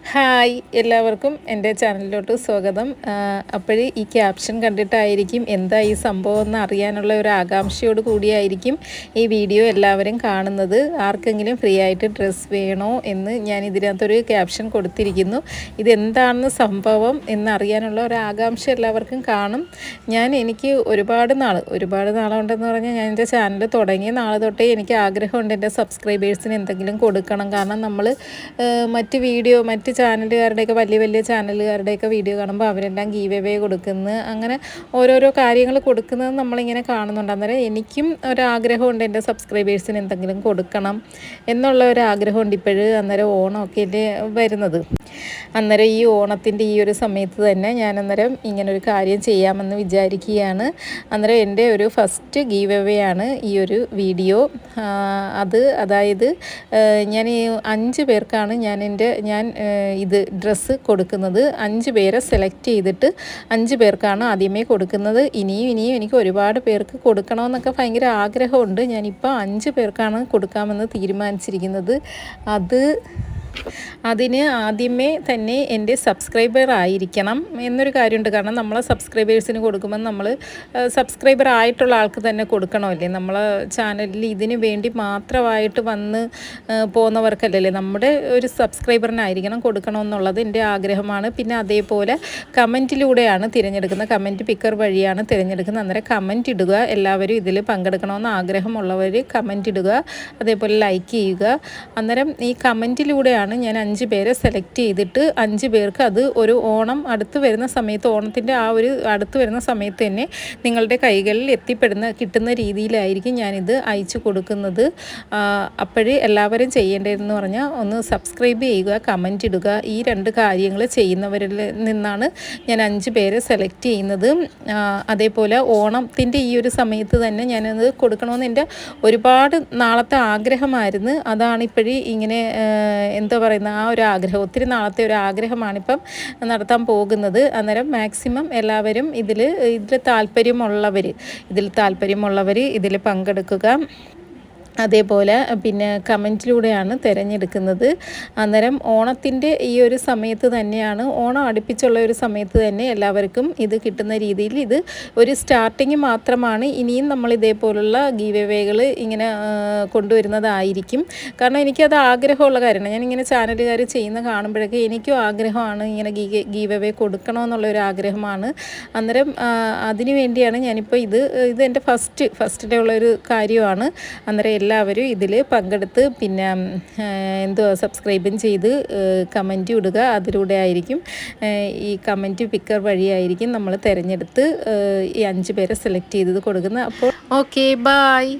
Hi എല്ലാവർക്കും എന്റെ ചാനലിലോട്ട് സ്വാഗതം. അപ്പോഴേ ഈ ക്യാപ്ഷൻ കണ്ടിട്ടായിരിക്കും എന്താ ഈ സംഭവം എന്ന് അറിയാനുള്ള ഒരു ആകാംക്ഷയോട് കൂടിയായിരിക്കും ഈ വീഡിയോ എല്ലാവരും കാണുന്നത്. ആർക്കെങ്കിലും ഫ്രീ ആയിട്ട് ഡ്രസ്സ് വേണോ എന്ന് ഞാൻ ഇതിനകത്തൊരു ക്യാപ്ഷൻ കൊടുത്തിരിക്കുന്നു. ഇതെന്താണെന്ന് സംഭവം എന്നറിയാനുള്ള ഒരു ആകാംക്ഷ എല്ലാവർക്കും കാണും. ഞാൻ എനിക്ക് ഒരുപാട് നാൾ ഒരുപാട് നാളുണ്ടെന്ന് പറഞ്ഞാൽ ഞാൻ എന്റെ ചാനൽ തുടങ്ങിയ നാൾ തൊട്ടേ എനിക്ക് ആഗ്രഹമുണ്ട് എന്റെ സബ്സ്ക്രൈബേഴ്സിന് എന്തെങ്കിലും കൊടുക്കണം. കാരണം നമ്മൾ മറ്റ് വീഡിയോ മറ്റ് ചാനലുകാരുടെയൊക്കെ വലിയ വലിയ ചാനലുകാരുടെയൊക്കെ വീഡിയോ കാണുമ്പോൾ അവരെല്ലാം ഗീവ് എവേ കൊടുക്കുന്നു. അങ്ങനെ ഓരോരോ കാര്യങ്ങൾ കൊടുക്കുന്നത് നമ്മളിങ്ങനെ കാണുന്നുണ്ട്. അന്നേരം എനിക്കും ഒരാഗ്രഹമുണ്ട് എന്റെ സബ്സ്ക്രൈബേഴ്സിന് എന്തെങ്കിലും കൊടുക്കണം എന്നുള്ള ഒരു ആഗ്രഹമുണ്ട് ഇപ്പോഴും അന്നേരം ഓണമൊക്കെ വരുന്നത്. അന്നേരം ഈ ഓണത്തിന്റെ ഈ ഒരു സമയത്ത് തന്നെ ഞാൻ അന്നേരം ഇങ്ങനൊരു കാര്യം ചെയ്യാമെന്ന് വിചാരിക്കുകയാണ്. അന്നേരം എന്റെ ഒരു ഫസ്റ്റ് ഗീവ് എവേ ആണ് ഈ ഒരു വീഡിയോ. അത് അതായത് ഞാൻ ഈ അഞ്ച് പേർക്കാണ് ഞാൻ എന്റെ ഞാൻ ഇത് ഡ്രസ്സ് കൊടുക്കുന്നത്. അഞ്ച് പേരെ സെലക്ട് ചെയ്തിട്ട് അഞ്ച് പേർക്കാണ് ആദ്യമേ കൊടുക്കുന്നത്. ഇനിയും ഇനിയും എനിക്ക് ഒരുപാട് പേർക്ക് കൊടുക്കണമെന്നൊക്കെ ഭയങ്കര ആഗ്രഹമുണ്ട്. ഞാനിപ്പോൾ അഞ്ച് പേർക്കാണ് കൊടുക്കാമെന്ന് തീരുമാനിച്ചിരിക്കുന്നത്. അത് അതിന് ആദ്യമേ തന്നെ എന്റെ സബ്സ്ക്രൈബർ ആയിരിക്കണം എന്നൊരു കാര്യമുണ്ട്. കാരണം നമ്മളെ സബ്സ്ക്രൈബേഴ്സിന് കൊടുക്കുമ്പോൾ നമ്മൾ സബ്സ്ക്രൈബർ ആയിട്ടുള്ള ആൾക്ക് തന്നെ കൊടുക്കണമല്ലേ? നമ്മളെ ചാനലിൽ ഇതിന് വേണ്ടി മാത്രമായിട്ട് വന്ന് പോകുന്നവർക്കല്ലല്ലേ നമ്മുടെ ഒരു സബ്സ്ക്രൈബറിനായിരിക്കണം കൊടുക്കണമെന്നുള്ളത് എന്റെ ആഗ്രഹമാണ്. പിന്നെ അതേപോലെ കമന്റിലൂടെയാണ് തിരഞ്ഞെടുക്കുന്നത് കമന്റ് പിക്കർ വഴിയാണ് തിരഞ്ഞെടുക്കുന്നത് അന്നേരം കമന്റ് ഇടുക എല്ലാവരും ഇതിൽ പങ്കെടുക്കണമെന്ന് ആഗ്രഹമുള്ളവർ കമന്റ് ഇടുക അതേപോലെ ലൈക്ക് ചെയ്യുക. അന്നേരം ഈ കമന്റിലൂടെയാണ് ആണ് ഞാൻ അഞ്ച് പേരെ സെലക്ട് ചെയ്തിട്ട് അഞ്ച് പേർക്ക് അത് ഒരു ഓണം അടുത്ത് വരുന്ന സമയത്ത് ഓണത്തിന്റെ ആ ഒരു അടുത്ത് വരുന്ന സമയത്ത് തന്നെ നിങ്ങളുടെ കൈകളിൽ എത്തിപ്പെടുന്ന കിട്ടുന്ന രീതിയിലായിരിക്കും ഞാനിത് അയച്ചു കൊടുക്കുന്നത്. അപ്പോഴേ എല്ലാവരും ചെയ്യേണ്ടതെന്ന് പറഞ്ഞാൽ ഒന്ന് സബ്സ്ക്രൈബ് ചെയ്യുക കമന്റ് ഇടുക. ഈ രണ്ട് കാര്യങ്ങൾ ചെയ്യുന്നവരിൽ നിന്നാണ് ഞാൻ അഞ്ച് പേരെ സെലക്ട് ചെയ്യുന്നത്. അതേപോലെ ഓണത്തിന്റെ ഈ ഒരു സമയത്ത് തന്നെ ഞാനത് കൊടുക്കണമെന്ന് എന്റെ ഒരുപാട് നാളത്തെ ആഗ്രഹമായിരുന്നു. അതാണ് ഇപ്പോഴേ ഇങ്ങനെ എന്താ എന്താ പറയുന്ന ആ ഒരു ആഗ്രഹം ഒത്തിരി നാളത്തെ ഒരു ആഗ്രഹമാണിപ്പം നടത്താൻ പോകുന്നത്. അന്നേരം മാക്സിമം എല്ലാവരും ഇതിൽ ഇതിൽ താല്പര്യമുള്ളവർ ഇതിൽ താല്പര്യമുള്ളവർ ഇതിൽ പങ്കെടുക്കുക. അതേപോലെ പിന്നെ കമന്റിലൂടെയാണ് തിരഞ്ഞെടുക്കുന്നത്. അന്നേരം ഓണത്തിന്റെ ഈ ഒരു സമയത്ത് തന്നെയാണ് ഓണം അടുപ്പിച്ചുള്ള ഒരു സമയത്ത് തന്നെ എല്ലാവർക്കും ഇത് കിട്ടുന്ന രീതിയിൽ ഇത് ഒരു സ്റ്റാർട്ടിങ് മാത്രമാണ്. ഇനിയും നമ്മൾ ഇതേപോലുള്ള ഗീവേവേകൾ ഇങ്ങനെ കൊണ്ടുവരുന്നതായിരിക്കും. കാരണം എനിക്കത് ആഗ്രഹമുള്ള കാര്യമാണ്. ഞാനിങ്ങനെ ചാനലുകാർ ചെയ്യുന്ന കാണുമ്പോഴൊക്കെ എനിക്കും ആഗ്രഹമാണ് ഇങ്ങനെ ഗീ കൊടുക്കണമെന്നുള്ള ഒരു ആഗ്രഹമാണ്. അന്നേരം അതിനു വേണ്ടിയാണ് ഞാനിപ്പോൾ ഇത് ഇത് എന്റെ ഫസ്റ്റ് ഫസ്റ്റ് ഉള്ള ഒരു കാര്യമാണ്. അന്നേരം എല്ലാവരും ഇതിൽ പങ്കെടുത്ത് പിന്നെ എന്തോ സബ്സ്ക്രൈബും ചെയ്ത് കമന്റ് ഇടുക. അതിലൂടെ ആയിരിക്കും ഈ കമന്റ് പിക്കർ വഴിയായിരിക്കും നമ്മൾ തിരഞ്ഞെടുത്ത് ഈ അഞ്ച് പേരെ സെലക്ട് ചെയ്തത് കൊടുക്കുന്നത്. അപ്പോൾ ഓക്കെ ബായ്